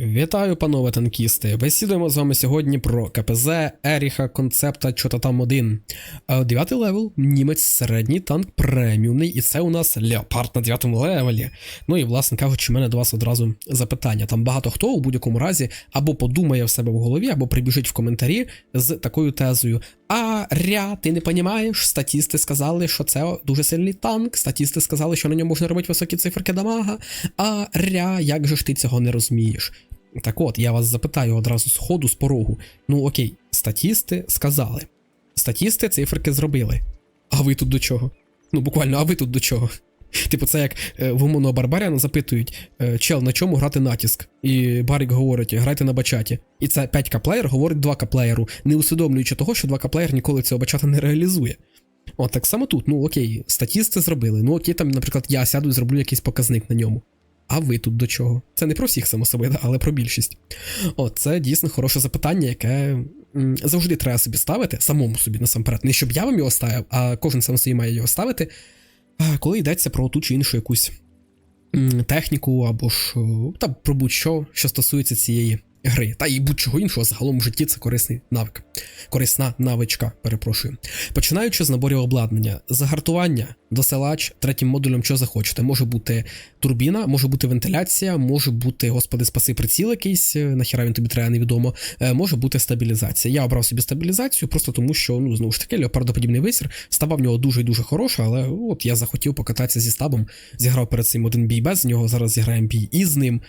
Вітаю, панове танкісти! Бесідуємо з вами сьогодні про КПЗ Еріха концепта Чота там 1. Е, Дев'ятий левел, німець середній танк преміумний, і це у нас Леопард на дев'ятому левелі. Ну і, власне кажучи, в мене до вас одразу запитання. Там багато хто у будь-якому разі або подумає в себе в голові, або прибіжить в коментарі з такою тезою. А ря, ти не понімаєш? Статісти сказали, що це дуже сильний танк. Статісти сказали, що на ньому можна робити високі циферки дамага. А ря, як же ж ти цього не розумієш? Так от, я вас запитаю одразу з ходу, з порогу. Ну окей, статісти сказали. Статісти циферки зробили. А ви тут до чого? Ну, буквально, а ви тут до чого? Типу, це як е, в умовного Барбаряна запитують, е, чел, на чому грати натиск? І Барік говорить, грайте на бачаті. І це 5 плеєр говорить 2 плеєру, не усвідомлюючи того, що 2 плеєр ніколи цього бачата не реалізує. От так само тут, ну окей, статісти зробили. Ну окей, там, наприклад, я сяду і зроблю якийсь показник на ньому. А ви тут до чого? Це не про всіх само собою, але про більшість. От, це дійсно хороше запитання, яке завжди треба собі ставити, самому собі насамперед. Не щоб я вам його ставив, а кожен сам собі має його ставити, коли йдеться про ту чи іншу якусь техніку або ж та про будь-що, що стосується цієї гри. Та і будь-чого іншого, загалом в житті це корисний навик. Корисна навичка, перепрошую. Починаючи з наборів обладнання, загартування, досилач, третім модулем, що захочете. Може бути турбіна, може бути вентиляція, може бути, господи, спаси приціл якийсь, е, нахіра він тобі треба, невідомо. е, Може бути стабілізація. Я обрав собі стабілізацію, просто тому що, ну, знову ж таки, леопардоподібний висір. Става в нього дуже і дуже хороша, але от я захотів покататися зі стабом. Зіграв перед цим один бій без нього, зараз зіграємо бій із ним.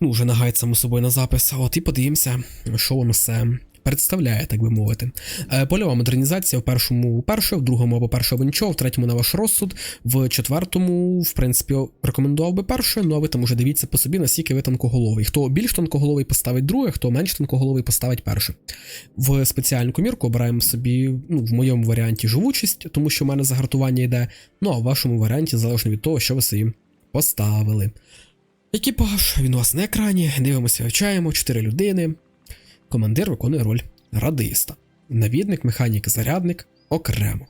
Ну, вже нагайд само собою на запис. От і подивимося, що воно все представляє, так би мовити. Е, Польова модернізація в першому перше, в другому або перше нічого, в третьому на ваш розсуд, в четвертому, в принципі, рекомендував би перше, ну а ви там уже дивіться по собі, наскільки ви танкоголовий. Хто більш танкоголовий поставить друге, хто менш танкоголовий поставить перше. В спеціальну комірку обираємо собі, ну, в моєму варіанті живучість, тому що в мене загартування йде. Ну а в вашому варіанті залежно від того, що ви собі поставили. Екіпаж, він у вас на екрані, дивимося, вивчаємо, 4 людини. Командир виконує роль радиста. Навідник, механік, зарядник окремо.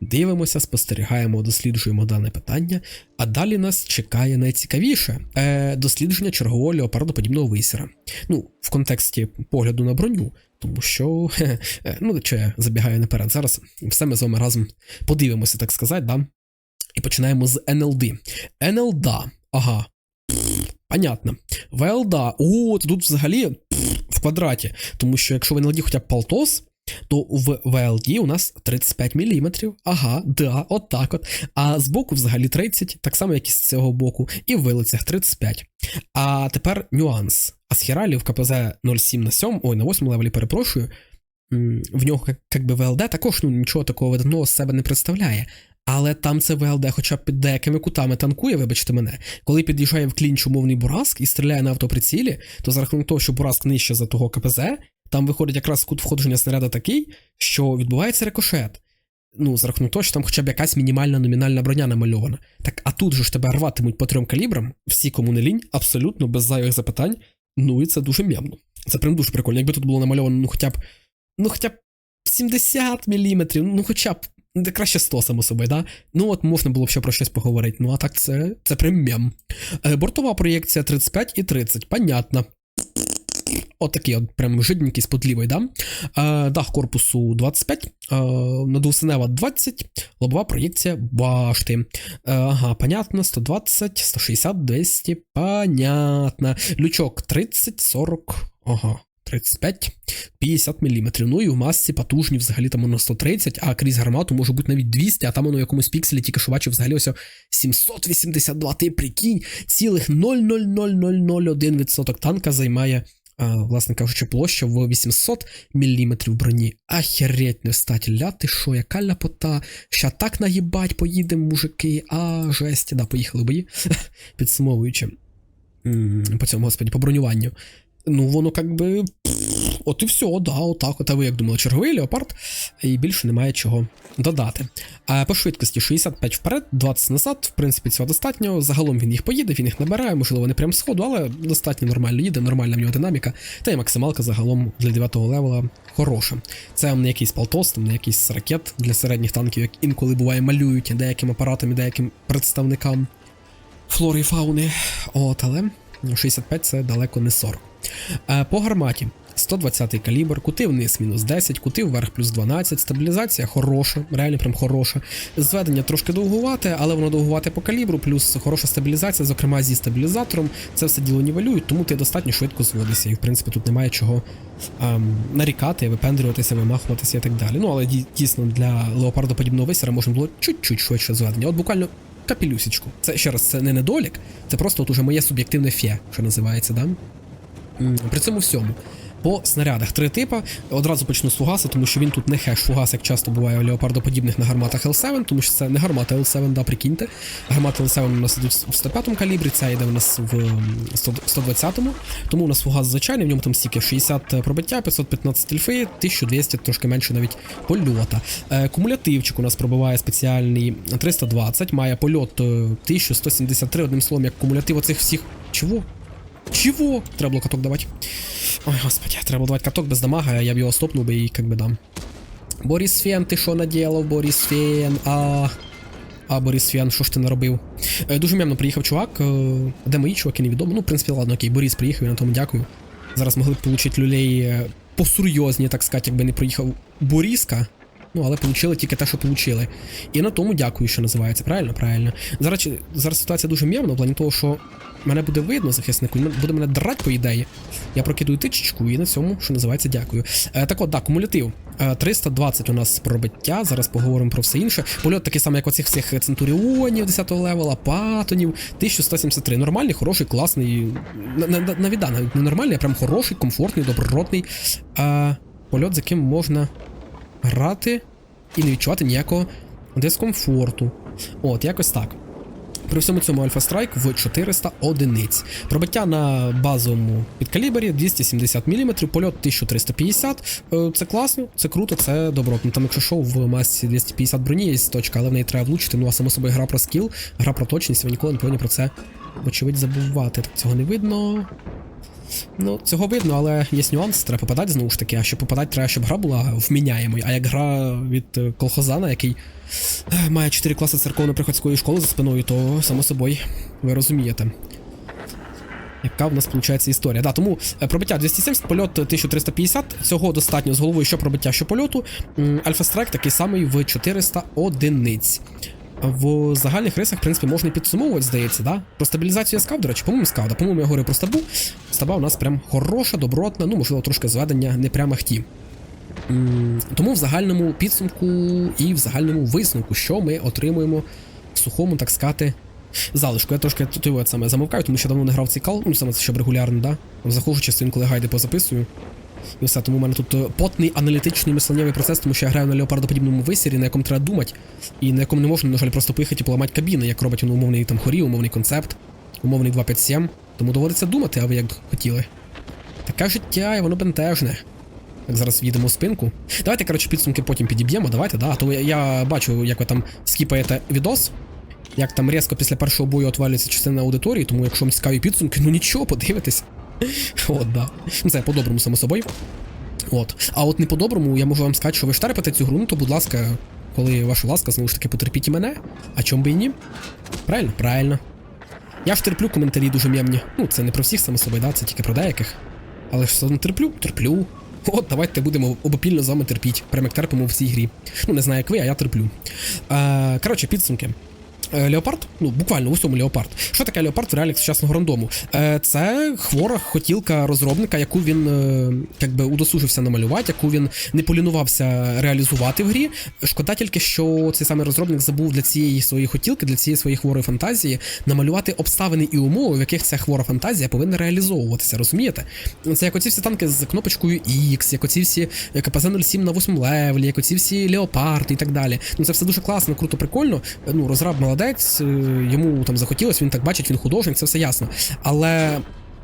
Дивимося, спостерігаємо, досліджуємо дане питання, а далі нас чекає найцікавіше е, дослідження чергового леопардоподібного висіра. Ну, в контексті погляду на броню, тому що, хе, е, ну, чи я забігаю наперед. Зараз все ми з вами разом подивимося, так сказати, да? І починаємо з НЛД. НЛД, ага, Понятно. ВЛДА, о, тут взагалі в квадраті. Тому що якщо в НЛД хоча б полтос, то в ВЛД у нас 35 мм. Ага, да, от так от. А збоку взагалі 30, так само, як і з цього боку, і в вилицях 35. А тепер нюанс. А з хералі в КПЗ 07 на 7, ой, на 8 левелі, перепрошую. В нього як, би ВЛД також ну, нічого такого видного з себе не представляє. Але там це ВЛД хоча б під деякими кутами танкує, вибачте мене. Коли під'їжджає в клінч умовний Бураск і стріляє на автоприцілі, то за рахунок того, що Бураск нижче за того КПЗ, там виходить якраз кут входження снаряда такий, що відбувається рикошет. Ну, за рахунок того, що там хоча б якась мінімальна номінальна броня намальована. Так, а тут же ж тебе рватимуть по трьом калібрам, всі кому не лінь, абсолютно без зайвих запитань. Ну і це дуже м'ямно. Це прям дуже прикольно. Якби тут було намальовано, ну хоча б. Ну хоча б 70 мм, ну хоча б де краще 100, само собою, да? Ну от можна було б ще про щось поговорити. Ну а так це, це прям. Е, бортова проєкція 35 і 30, понятно. Отакий от прям жидненький з да? Е, дах корпусу 25, е, надвусенева 20, лобова проєкція башти. Е, ага, понятно, 120, 160, 200, понятно. Лючок 30, 40, ага. 35, 50 мм. Ну і в масці потужні взагалі там воно 130, а крізь гармату може бути навіть 200, а там воно якомусь пікселі тільки що бачив взагалі ось 782. Ти прикинь, цілих 0,00001% танка займає, а, власне кажучи, площа в 800 мм броні. Ахереть не стать, ля ти що, яка ляпота. Ща так наїбать поїдемо, мужики. А, жесть, да, поїхали бої. Підсумовуючи. По цьому, господі, по бронюванню. Ну, воно как би. От і все, да, отак. От а ви як думали, черговий леопард, і більше немає чого додати. А по швидкості 65 вперед, 20 назад, в принципі, цього достатньо. Загалом він їх поїде, він їх набирає, можливо, не прям з ходу, але достатньо нормально їде, нормальна в нього динаміка. Та й максималка загалом для 9 левела хороша. Це не якийсь полтос, там не якийсь ракет для середніх танків, як інколи буває, малюють деяким апаратам і деяким представникам флори і фауни. От, але 65 це далеко не 40. Е, По гарматі 120 калібр, кути вниз мінус 10, кути вверх плюс 12, стабілізація хороша, реально прям хороша. Зведення трошки довгувате, але воно довгувате по калібру, плюс хороша стабілізація, зокрема зі стабілізатором. Це все діло нівелюють, тому ти достатньо швидко зводишся. І в принципі тут немає чого ем, нарікати, випендрюватися, вимахуватися і так далі. Ну але дійсно для леопардоподібного висера можна було чуть-чуть швидше зведення. От буквально капелюсечку. Це ще раз, це не недолік, це просто от уже моє суб'єктивне фє, що називається, да? При цьому всьому. По снарядах три типа. Одразу почну з фугаса, тому що він тут не хеш фугас, як часто буває у леопардоподібних на гарматах L7, тому що це не гармата L7, да, прикиньте. Гармати L7 у нас ідуть в 105 калібрі, ця йде у нас в 120-му. Тому у нас фугас звичайний, в ньому там стільки 60 пробиття, 515 ельфи, 1200, трошки менше навіть польота. Е, кумулятивчик у нас пробиває спеціальний 320, має польот е, 1173, одним словом, як кумулятив оцих всіх. Чого? Чего? Треба було каток давати. Ой, господи, треба було давати каток без дамага, я б його стопнув би і как би дам. Борис Фен, ти що наделав, Борис Фен? А. А, Борис Фен, що ж ти наробив? Е, дуже м'ямно приїхав чувак. Е, де мої чуваки, невідомо. Ну, в принципі, ладно, окей, Борис приїхав, і на тому дякую. Зараз могли б отримати люлей е, посурйозні, так сказати, якби не приїхав Боріска. Ну, але получили тільки те, що получили. І на тому дякую, що називається. Правильно? Правильно. Зараз, зараз ситуація дуже м'явна, в плані того, що мене буде видно захиснику, буде мене драть, по ідеї. Я прокидую тичечку і на цьому, що називається, дякую. Е, так от, да, кумулятив. Е, 320 у нас пробиття, зараз поговоримо про все інше. Польот такий самий, як оцих всіх центуріонів 10-го левела, патонів, 1173. Нормальний, хороший, класний. на- на- на- Навіть не нормальний, а прям хороший, комфортний, добротний. Е, польот, з яким можна грати і не відчувати ніякого дискомфорту. От, якось так. При всьому цьому Альфа Страйк в 400 одиниць. Пробиття на базовому підкалібері 270 мм, польот 1350. Е, Це класно, це круто, це добротно. Там, якщо шоу в масці 250 броні, є точка, але в неї треба влучити. Ну а само собою гра про скіл, гра про точність, ви ніколи не повинні про це, вочевидь, забувати. Так цього не видно. Ну, цього видно, але є нюанс, треба попадати знову ж таки, а щоб попадати, треба, щоб гра була вміняємою. А як гра від е, колхозана, який е, має 4 класи церковно-приходської школи за спиною, то само собою ви розумієте. Яка в нас виходить історія? Да, тому е, пробиття 270, польот 1350. Цього достатньо з головою, що пробиття, що польоту. Альфа Страйк такий самий в 400 одиниць. В загальних рисах, в принципі, можна підсумовувати, здається, да? Про стабілізацію я до речі, по-моєму, сказав. Да? По-моєму, я говорив про стабу. Стаба у нас прям хороша, добротна, ну, можливо, трошки зведення не прямо хті. Тому в загальному підсумку і в загальному висновку, що ми отримуємо в сухому, так сказати, залишку. Я трошки тут його саме замовкаю, тому що давно не грав цей кал, ну саме це щоб регулярно, да? Заходжу часто коли гайди позаписую. І все, тому в мене тут е, потний аналітичний мисленнєвий процес, тому що я граю на леопардоподібному висірі, на якому треба думати, і на якому не можна, на жаль, просто поїхати і поламати кабіни, як робить він умовний там хорі, умовний концепт, умовний 257. Тому доводиться думати, а ви як хотіли. Таке життя, і воно бентежне. Так, зараз в'їдемо в спинку. Давайте, коротше, підсумки потім підіб'ємо, давайте, да. А то я, я бачу, як ви там скіпаєте відос, як там різко після першого бою отвалюється частина аудиторії, тому якщо вам цікаві підсумки, ну нічого, подивитесь. От, да. Ну, це по-доброму, само собою. От. А от не по-доброму, я можу вам сказати, що ви штерпите цю гру, ну то, будь ласка, коли ваша ласка, знову ж таки, потерпіть і мене. А чом би і ні? Правильно? Правильно. Я ж терплю коментарі дуже м'ямні. Ну, це не про всіх, само собою, да, це тільки про деяких. Але ж все одно терплю, терплю. От, давайте будемо обопільно з вами терпіть. Прям як терпимо в цій грі. Ну, не знаю, як ви, а я терплю. Е, коротше, підсумки. Е, Леопард, ну буквально в усьому леопард. Що таке леопард в реаліях сучасного рандому? Е, це хвора хотілка розробника, яку він е, якби удосужився намалювати, яку він не полінувався реалізувати в грі. Шкода тільки, що цей самий розробник забув для цієї своєї хотілки, для цієї своєї хворої фантазії намалювати обставини і умови, в яких ця хвора фантазія повинна реалізовуватися. Розумієте? Це як оці всі танки з кнопочкою X, як оці всі КПЗ-07 на 8 левелі, як оці всі леопарди і так далі. Ну це все дуже класно, круто, прикольно. Ну, розраб молодець, е, йому там захотілося, він так бачить, він художник, це все ясно. Але.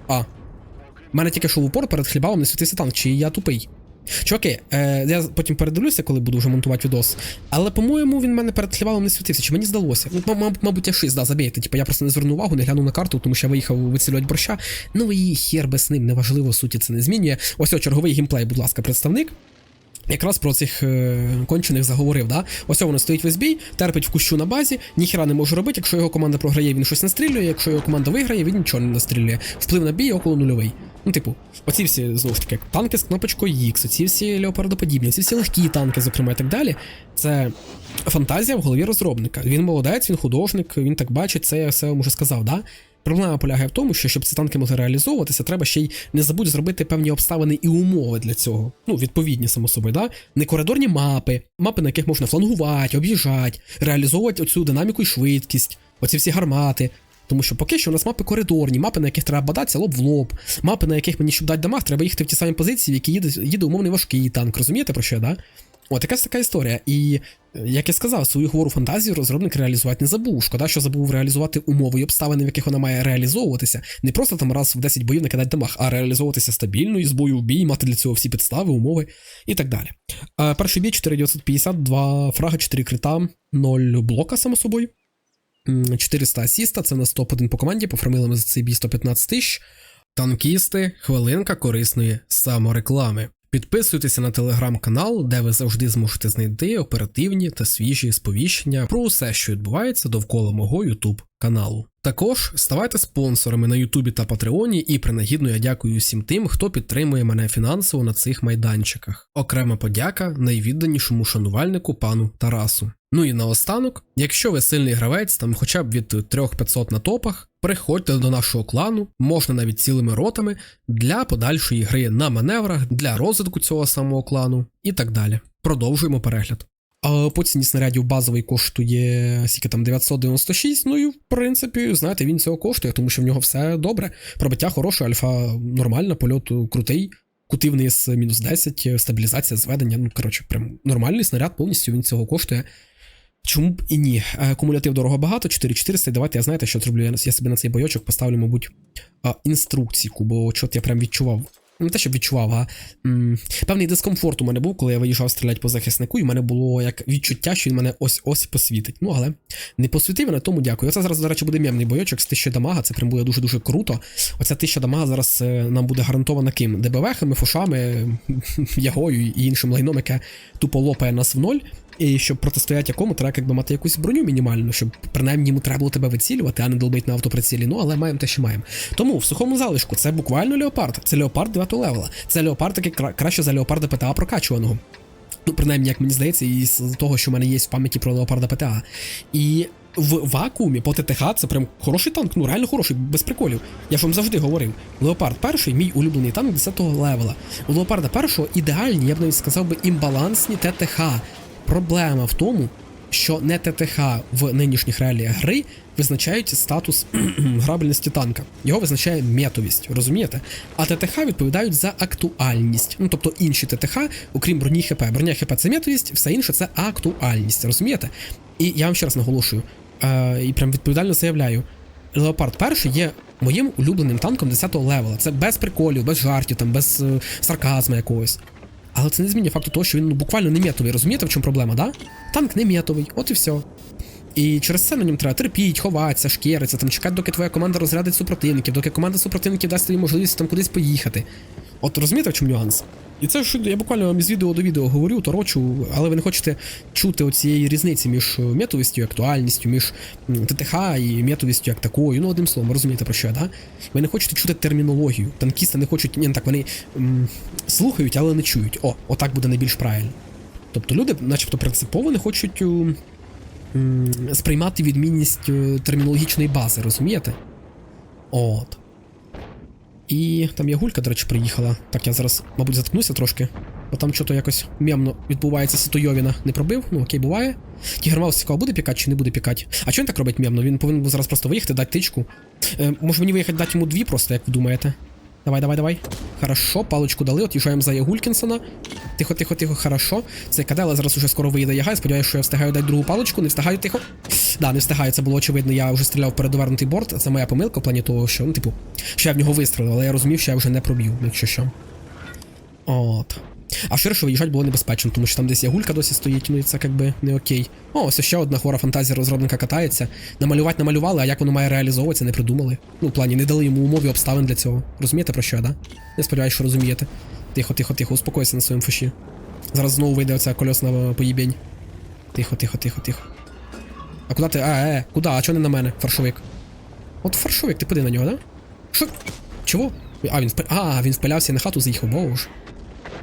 А. В мене тільки що в упор перед хлібалом не світився танк, чи я тупий. Чуваки, е, я потім передивлюся, коли буду вже монтувати відос. Але, по-моєму, він мене перед хлібалом не світився, чи мені здалося. Ну, мабуть, я шиз, да, забійте. Типу, я просто не звернув увагу, не глянув на карту, тому що я виїхав вицілювати борща. Ну і хер без ним, неважливо, суті це не змінює. Ось о, черговий геймплей, будь ласка, представник. Якраз про цих е, кончених заговорив. Да? Ось воно стоїть весь бій, терпить в кущу на базі, ніхіра не може робити. Якщо його команда програє, він щось настрілює. Якщо його команда виграє, він нічого не настрілює. Вплив на бій около нульовий. Ну, типу, оці всі знову ж таки танки з кнопочкою X, оці всі леопардоподібні, ці всі легкі танки, зокрема, і так далі. Це фантазія в голові розробника. Він молодець, він художник, він так бачить, це я все вам уже сказав, да? Проблема полягає в тому, що щоб ці танки могли реалізовуватися, треба ще й не забудь зробити певні обставини і умови для цього. Ну, відповідні, само собою, да? Не коридорні мапи, мапи, на яких можна флангувати, об'їжджати, реалізовувати оцю динаміку і швидкість, оці всі гармати. Тому що поки що у нас мапи коридорні, мапи, на яких треба бадатися лоб в лоб, мапи, на яких мені, щоб дати дамаг, треба їхати в ті самі позиції, в які їде, їде умовний важкий танк. Розумієте про що, да? От якась така історія. І е, як я сказав, свою хвору фантазію розробник реалізувати не забув. Шкода, що забув реалізувати умови і обставини, в яких вона має реалізовуватися. Не просто там раз в 10 боїв накидати дамаг, а реалізовуватися стабільно із бою в бій, мати для цього всі підстави, умови і так далі. Е, перший бій 4950, 2 фрага, 4 крита, 0 блока, само собою. М, 400 асіста, це на топ-1 по команді, пофармили ми за цей бій 115 тисяч. Танкісти, хвилинка корисної самореклами. Підписуйтеся на телеграм-канал, де ви завжди зможете знайти оперативні та свіжі сповіщення про усе, що відбувається довкола мого YouTube каналу. Також ставайте спонсорами на Ютубі та Патреоні, і принагідно я дякую всім тим, хто підтримує мене фінансово на цих майданчиках. Окрема подяка найвідданішому шанувальнику пану Тарасу. Ну і наостанок, якщо ви сильний гравець, там хоча б від 3500 на топах, приходьте до нашого клану, можна навіть цілими ротами, для подальшої гри на маневрах, для розвитку цього самого клану і так далі. Продовжуємо перегляд. По ціні снарядів базовий коштує скільки там 996, ну і в принципі, знаєте, він цього коштує, тому що в нього все добре. Пробиття хороше, альфа нормальна, польот крутий, кутивний з мінус 10, стабілізація зведення. Ну, коротше, прям нормальний снаряд, повністю він цього коштує. Чому б і ні? Е, Кумулятив дорого багато, 4400. Давайте я знаєте, що зроблю. Я, собі на цей бойочок поставлю, мабуть, інструкційку, бо чот я прям відчував. Не те, щоб відчував, а певний дискомфорт у мене був, коли я виїжджав стріляти по захиснику, і в мене було як відчуття, що він мене ось ось посвітить. Ну, але не посвітив, на тому дякую. Оце зараз, до речі, буде м'ємний бойочок з 1000 дамага, це прям буде дуже-дуже круто. Оця 1000 дамага зараз е, нам буде гарантована ким? ДБВхами, фушами, ягою і іншим лайном, яке тупо лопає нас в ноль. І щоб протистояти якому, треба якби мати якусь броню мінімальну, щоб принаймні йому треба було тебе вицілювати, а не долбить на автоприцілі. Ну, але маємо те, що маємо. Тому в сухому залишку це буквально леопард. Це леопард 9 левела. Це леопард, який кра- краще за леопарда ПТА прокачуваного. Ну, принаймні, як мені здається, із того, що в мене є в пам'яті про леопарда ПТА. І в вакуумі по ТТХ це прям хороший танк, ну реально хороший, без приколів. Я ж вам завжди говорив. Леопард перший, мій улюблений танк 10 левела. У леопарда першого ідеальні, я б навіть сказав би, імбалансні ТТХ. Проблема в тому, що не ТТХ в нинішніх реаліях гри визначають статус грабельності танка. Його визначає метовість, розумієте? А ТТХ відповідають за актуальність. Ну тобто інші ТТХ, окрім броні ХП. Броня ХП це метовість, все інше це актуальність, розумієте? І я вам ще раз наголошую, е, і прям відповідально заявляю. Леопард перший є моїм улюбленим танком 10-го левела. Це без приколів, без жартів, там, без е, сарказму якогось. Але це не змінює факту того, що він ну, буквально не метовий. Розумієте, в чому проблема, да? Танк не метовий, от і все. І через це на ньому треба терпіть, ховатися, шкіриться, там чекати, доки твоя команда розрядить супротивників, доки команда супротивників дасть тобі можливість там кудись поїхати. От розумієте, в чому нюанс? І це ж я буквально вам із відео до відео говорю, торочу, але ви не хочете чути оцієї різниці між метовістю і актуальністю, між ТТХ і метовістю як такою. Ну, одним словом, розумієте про що да? Ви не хочете чути термінологію. Танкісти не хочуть, ні, так, вони м, слухають, але не чують. О, отак буде найбільш правильно. Тобто люди, начебто, принципово не хочуть м, сприймати відмінність е, термінологічної бази, розумієте? От. І там є гулька, до речі, приїхала. Так, я зараз, мабуть, заткнуся трошки, бо там що-то якось м'ямно відбувається Сітойовіна. Не пробив, ну окей, буває. Тігермаус цікаво, буде пікати чи не буде пікати. А чого він так робить м'ямно? Він повинен був зараз просто виїхати, дати тичку. Е, може мені виїхати дати йому дві просто, як ви думаєте? Давай, давай, давай. Хорошо, паличку дали, от'їжджаємо за Ягулькінсона. Тихо, тихо, тихо, хорошо. Це кадела зараз уже скоро виїде яга. Сподіваюся, що я встигаю дати другу паличку, не встигаю тихо. Да, не встигаю, це було очевидно. Я вже стріляв передовернутий борт. Це моя помилка в плані того, що, ну, типу, що я в нього вистрілив, але я розумів, що я вже не проб'ю, якщо що. От. А ширше виїжджати було небезпечно, тому що там десь ягулька досі стоїть, ну і це якби не окей. О, ось ще одна хвора фантазія розробника катається. Намалювати намалювали, а як воно має реалізовуватися, не придумали. Ну, в плані, не дали йому умови обставин для цього. Розумієте про що, да? Я сподіваюся, що розумієте. Тихо, тихо, тихо, успокойся на своєму фаші. Зараз знову вийде оця кольосна поїбень. Тихо, тихо, тихо, тихо. А куди ти? А, е, куди? А чого не на мене, фаршовик? От фаршовик, ти поди на нього, да? Що? Чого? А, він спи... А, він спилявся і на хату заїхав, боже.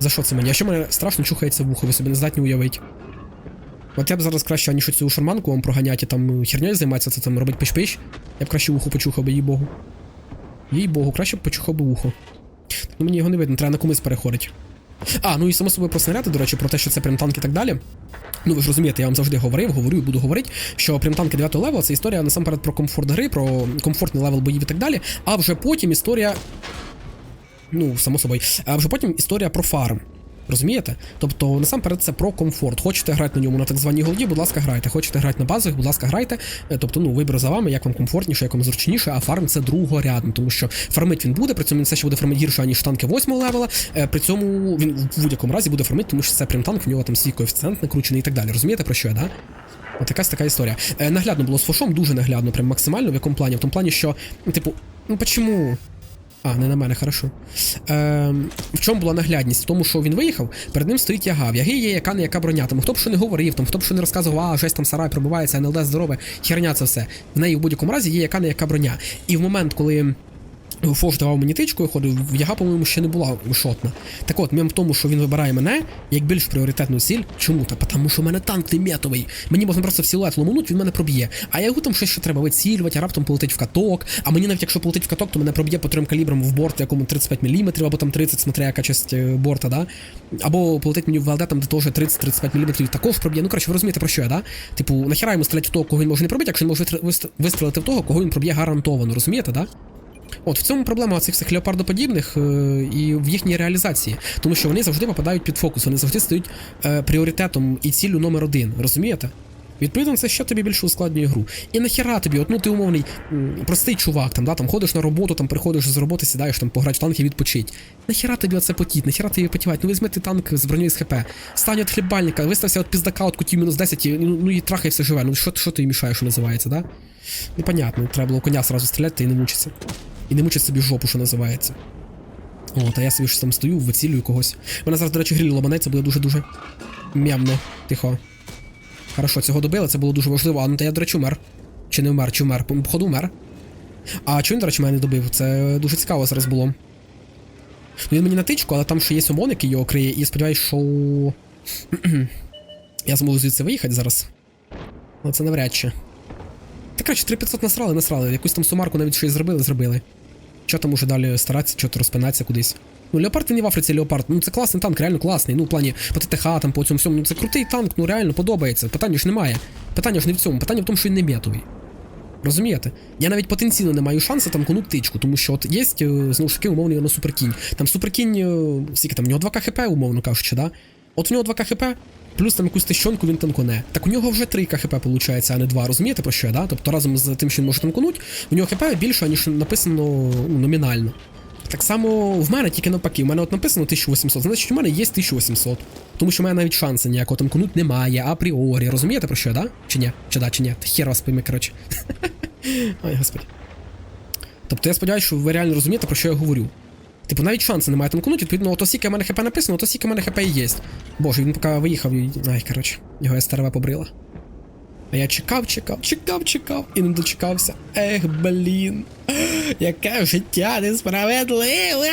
За що це мені? А що мене страшно чухається вухо, ви собі не здатні уявити. От я б зараз краще, аніж цю шарманку вам проганяти, там херньою займатися, це там робить пиш-пиш. Я б краще вухо почухав би, їй богу. Їй богу, краще б почухав би вухо. Ну мені його не видно, треба на комусь переходить. А, ну і само собою про снаряди, до речі, про те, що це прям танк і так далі. Ну ви ж розумієте, я вам завжди говорив, говорю і буду говорити, що прям-танки 9 левела це історія насамперед про комфорт гри, про комфортний левел боїв і так далі. А вже потім історія. Ну, само собою, а вже потім історія про фарм. Розумієте? Тобто, насамперед, це про комфорт. Хочете грати на ньому на так званій голді, будь ласка, грайте. Хочете грати на базах, будь ласка, грайте. Е, Тобто, ну, вибір за вами, як вам комфортніше, як вам зручніше, а фарм це другорядно, тому що фармить він буде, при цьому він все ще буде фармити гірше, аніж танки 8 левела. Е, При цьому він в будь-якому разі буде фармити, тому що це прям танк, в нього там свій коефіцієнт накручений і так далі. Розумієте про що я, да? От якась така історія. Е, наглядно було з фошом, дуже наглядно, прям максимально. В якому плані? В тому плані, що, типу, ну почему? А, не на мене, хорошо. Е, в чому була наглядність? В тому, що він виїхав, перед ним стоїть яга. В яги є яка не яка броня. Там хто б що не говорив, там хто б що не розказував, а жесть там сарай пробивається, НЛД здорове, херня це все. В неї в будь-якому разі є яка не яка броня. І в момент, коли. Фош давав мені тичку, я ходив, яга, по-моєму, ще не була шотна. Так от, мім в тому, що він вибирає мене як більш пріоритетну ціль. Чому? Та тому що в мене танк не метовий. Мені можна просто в силует ломануть, він мене проб'є. А ягу там щось ще треба вицілювати, а раптом полетить в каток. А мені навіть якщо полетить в каток, то мене проб'є по трьом калібрам в борт, якому 35 мм, або там 30, смотря яка часть е, борта, да? Або полетить мені в ВЛД, там де теж 30-35 мм також проб'є. Ну, коротше, ви розумієте про що я, да? Типу, нахіра йому стріляти в того, кого він може не пробити, якщо він може вистр- вистр- в того, кого він проб'є гарантовано, розумієте, да? От в цьому проблема цих всіх леопардоподібних е, і в їхній реалізації, тому що вони завжди попадають під фокус, вони завжди стають е, пріоритетом і ціллю номер один, розумієте? Відповідно, це ще тобі більше ускладнює гру. І нахіра тобі, от ну ти умовний простий чувак, там, да, там ходиш на роботу, там приходиш з роботи, сідаєш там пограти в танк і відпочить. Нахіра тобі оце потіть, нахіра тобі потівати? Ну візьми ти танк з броньою з ХП, стань від хлібальника, вистався от піздака от кутів мінус 10, і, ну, ну і трахай все живе. Ну що, що ти мішаєш, що називається, да? Непонятно, треба було коня сразу стріляти і не мучитися. І не мучить собі жопу, що називається. От, а я собі ж там стою, вицілюю когось. Мене зараз, до речі, гріль ломанеться буде дуже-дуже м'ямно. Тихо. Хорошо, цього добили, це було дуже важливо. А ну та я, до речі, умер. Чи не вмер, чи вмер? Походу умер. А чого він, до речі, мене не добив? Це дуже цікаво зараз було. Ну, він мені на тичку, але там ще є сумон, який його криє, і сподіваюсь, що. я зможу звідси виїхати зараз. Але це навряд чи. Та коротше, 3500 насрали, насрали. Якусь там сумарку навіть щось зробили, зробили. Що там уже далі старатися, що то розпинатися кудись. Ну, Леопард він не в Африці Леопард. Ну це класний танк, реально класний. Ну, в плані по ТТХ, там по цьому всьому. Ну це крутий танк, ну реально подобається. Питання ж немає. Питання ж не в цьому, питання в тому, що він не метовий. Розумієте? Я навіть потенційно не маю шансу там конуть тичку, тому що от є, е, знову ж таки, умовний на суперкінь. Там суперкінь, е, скільки там, у нього 2 КХП, умовно кажучи, да? От у нього 2 КХП, плюс там якусь тищонку він танконе. Так у нього вже 3 КХП виходить, а не 2. Розумієте про що я, да? Тобто разом з тим, що він може танконуть, у нього ХП більше, ніж написано ну, номінально. Так само в мене тільки навпаки, у мене от написано 1800, значить у мене є 1800. Тому що в мене навіть шансу ніякого танконуть немає, апріорі. Розумієте про що, я, да? Чи ні? Чи да, чи ні? Хер вас пойми, коротше. Ой, господи. Тобто я сподіваюся, що ви реально розумієте, про що я говорю. Типу, навіть шансу немає танкнути, відповідно, ото скільки в мене хп написано, ото скільки в мене хп і є. Боже, він поки виїхав. Ай, коротше, його СТРВ побрила. А я чекав, чекав, чекав, чекав і не дочекався. Ех, блін. Яке життя несправедливе.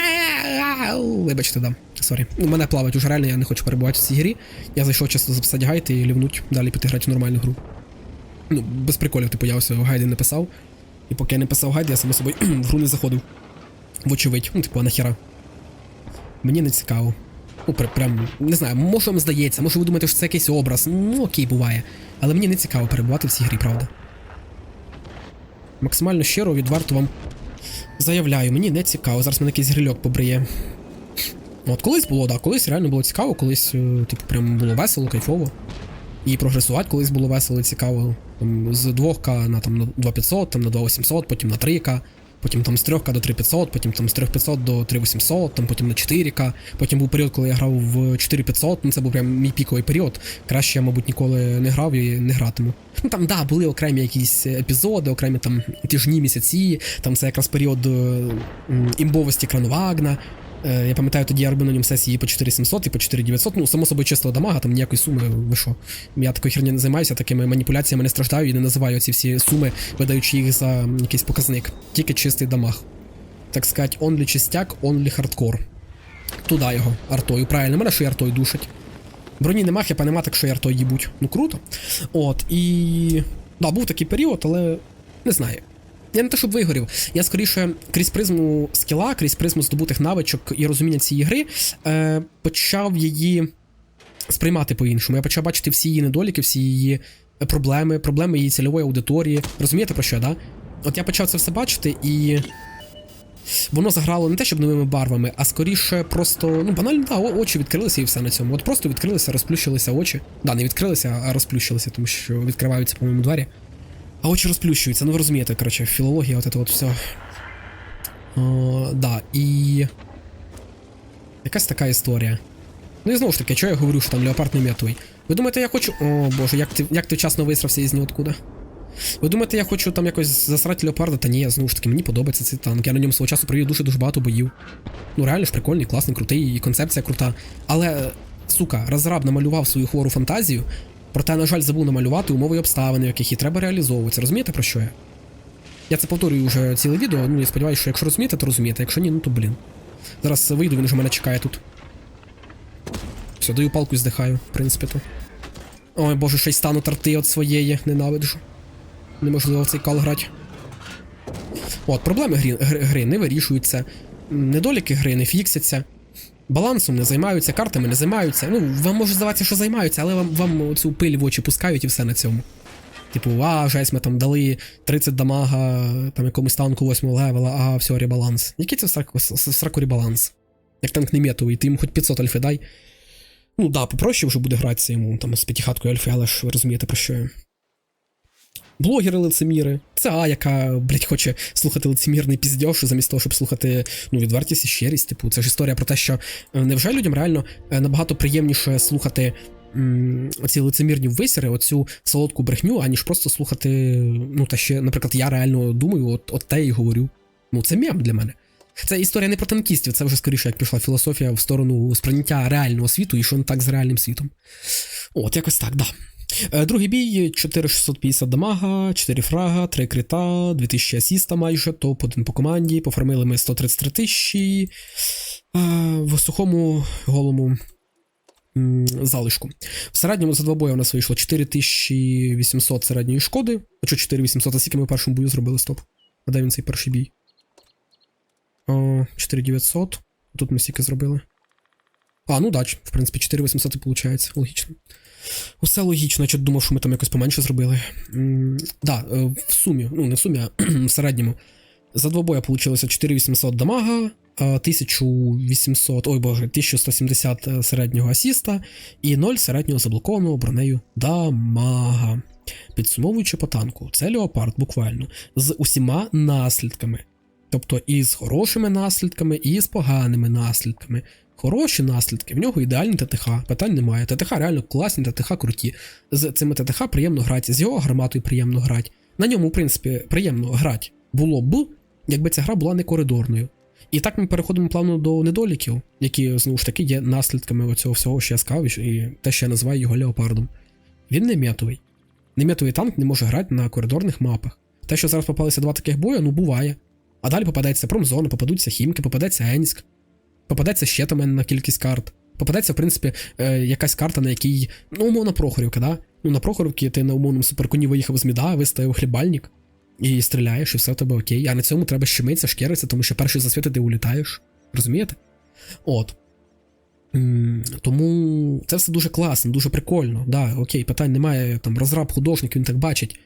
Вибачте, да. Сорі. У мене плавать уже реально, я не хочу перебувати в цій грі. Я зайшов чисто записати гайд і лівнуть, далі піти грати в нормальну гру. Ну, без приколів, типу, я ось гайди не писав. І поки я не писав гайд, я само собою в гру не заходив. Вочевидь, ну, типу, нахера. Мені не цікаво. Ну, прям, не знаю, може вам здається, може ви думаєте, що це якийсь образ. Ну, окей, буває. Але мені не цікаво перебувати в цій грі, правда. Максимально щиро, відверто вам заявляю, мені не цікаво. Зараз мене якийсь грильок побриє. От колись було, так, колись реально було цікаво, колись, е, типу, прям було весело, кайфово. І прогресувати колись було весело і цікаво. Там, з 2К на, там, на 2500, там, на 2800, потім на 3К, потім там з 3К до 3500, потім там з 3500 до 3800, там потім на 4К. Потім був період, коли я грав в 4500, ну це був прям мій піковий період. Краще я, мабуть, ніколи не грав і не гратиму. Ну там, да, були окремі якісь епізоди, окремі там тижні, місяці, там це якраз період е, імбовості Кранвагна. Е, я пам'ятаю, тоді я робив на ньому сесії по 4700 і по 4900. Ну, само собою чистого дамага, там ніякої суми, ви що. Я такою херні не займаюся, такими маніпуляціями не страждаю і не називаю ці всі суми, видаючи їх за якийсь показник. Тільки чистий дамаг. Так сказати, онлі чистяк, онлі хардкор. Туда його, артою. Правильно, мене що й артою душить. Броні нема, хіпа нема, так що й артою їбуть. Ну круто. От, і. Да, був такий період, але не знаю. Я не те, щоб вигорів. Я скоріше крізь призму скіла, крізь призму здобутих навичок і розуміння цієї гри е, почав її сприймати по-іншому. Я почав бачити всі її недоліки, всі її проблеми, проблеми її цільової аудиторії. Розумієте про що, я, да? От я почав це все бачити і. Воно заграло не те, щоб новими барвами, а скоріше просто, ну, банально, да, очі відкрилися і все на цьому. От просто відкрилися, розплющилися очі. Да, не відкрилися, а розплющилися, тому що відкриваються, по-моєму, двері. А очі розплющуються, ну ви розумієте, коротше, філологія, от це от все. О, да, і. Якась така історія. Ну і знову ж таки, що я говорю, що там леопард не м'ятуй. Ви думаєте, я хочу. О боже, як ти, як ти вчасно висрався із ніоткуда? Ви думаєте, я хочу там якось засрати леопарда? Та ні, знову ж таки, мені подобається цей танк. Я на ньому свого часу провів дуже дуже багато боїв. Ну реально ж прикольний, класний, крутий, і концепція крута. Але, сука, розраб намалював свою хвору фантазію, проте, на жаль, забув намалювати умови і обставини, в яких її треба реалізовувати. Розумієте про що я? Я це повторюю вже ціле відео, ну і сподіваюся, що якщо розумієте, то розумієте. Якщо ні, ну то блін. Зараз вийду, він вже мене чекає тут. Все, даю палку і здихаю, в принципі то. Ой боже, ще й стану тарти от своєї, ненавиджу. Неможливо цей кал грати. От, проблеми гри, гри, гри не вирішуються, недоліки гри не фіксяться, балансом не займаються, картами не займаються. Ну, вам може здаватися, що займаються, але вам, вам цю пиль в очі пускають і все на цьому. Типу, а, жесть, ми там дали 30 дамага там якомусь танку 8 левела, а все, ребаланс. Який це сраку, ребаланс? Як танк не метовий, ти йому хоч 500 альфи дай. Ну да, попроще вже буде гратися йому там з п'ятихаткою альфи, але ж ви розумієте про що я. Блогери лицеміри. Це А, яка, блять, хоче слухати лицемірний піздьош, замість того, щоб слухати ну, відвертість і щирість. Типу, це ж історія про те, що е, невже людям реально е, набагато приємніше слухати м, оці лицемірні висіри, оцю солодку брехню, аніж просто слухати. Ну, та ще, наприклад, я реально думаю, от, от те і говорю. Ну, це мем для мене. Це історія не про танкістів, це вже скоріше як пішла філософія в сторону сприйняття реального світу і що не так з реальним світом. От, якось так, да. Е, Другий бій 4650 дамага, 4 фрага, 3 крита, 2000 асіста майже, топ-1 по команді, пофармили ми 133 тисячі е, в сухому голому залишку. В середньому за два бої у нас вийшло 4800 середньої шкоди. А що 4800, а скільки ми в першому бою зробили стоп? А де він цей перший бій? 4900. Тут ми стільки зробили. А, ну дач, в принципі, 4800 і виходить, логічно. Усе логічно, я думав, що ми там якось поменше зробили. М, да, е, в сумі, ну не в сумі, а в середньому. За два боя вийшло 4800 дамага, 1800, ой боже, 1170 середнього асіста і 0 середнього заблокованого бронею дамага. Підсумовуючи по танку, це леопард буквально з усіма наслідками. Тобто і з хорошими наслідками, і з поганими наслідками. Хороші наслідки, в нього ідеальний ТТХ, питань немає. ТТХ реально класні, ТТХ круті. З цими ТТХ приємно грати, з його гарматою приємно грати. На ньому, в принципі, приємно грати було б, якби ця гра була не коридорною. І так ми переходимо плавно до недоліків, які знову ж таки є наслідками оцього всього, що я сказав, і те, що я називаю його леопардом. Він не м'ятовий. Неметовий танк не може грати на коридорних мапах. Те, що зараз попалися два таких бою, ну буває. А далі попадається промзона, попадуться хімки, попадеться Енськ, попадеться ще там на кількість карт. Попадеться, в принципі, е, якась карта, на якій, ну, умовно, Прохорівка, да? Ну, на Прохорівці ти на умовному суперконі виїхав з міда, виставив хлібальник і стріляєш, і все в тебе окей. А на цьому треба щемитися, шкеритися, тому що перший засвіти ти улітаєш. Розумієте? От. Тому це все дуже класно, дуже прикольно. Да, окей, питань немає. Там розраб художник, він так бачить.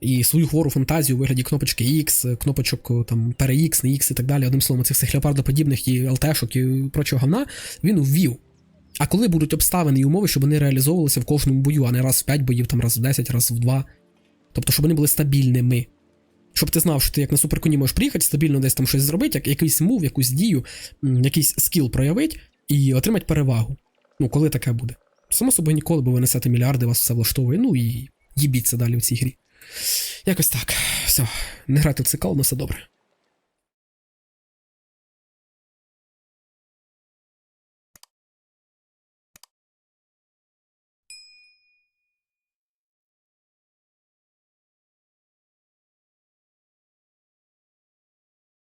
І свою хвору фантазію у вигляді кнопочки X, кнопочок там PRX, не X і так далі. Одним словом, цих всіх леопардоподібних і ЛТшок і прочого гавна він ввів. А коли будуть обставини і умови, щоб вони реалізовувалися в кожному бою, а не раз в 5 боїв, там раз в 10, раз в 2. Тобто, щоб вони були стабільними. Щоб ти знав, що ти як на суперконі можеш приїхати, стабільно десь там щось зробити, як якийсь мув, якусь дію, якийсь скіл проявити і отримати перевагу. Ну, коли таке буде. Само собою ніколи, бо ви несете мільярди, вас все влаштовує. Ну і їбіться далі в цій грі. Якось так. Все, не грати в цикл, але все добре.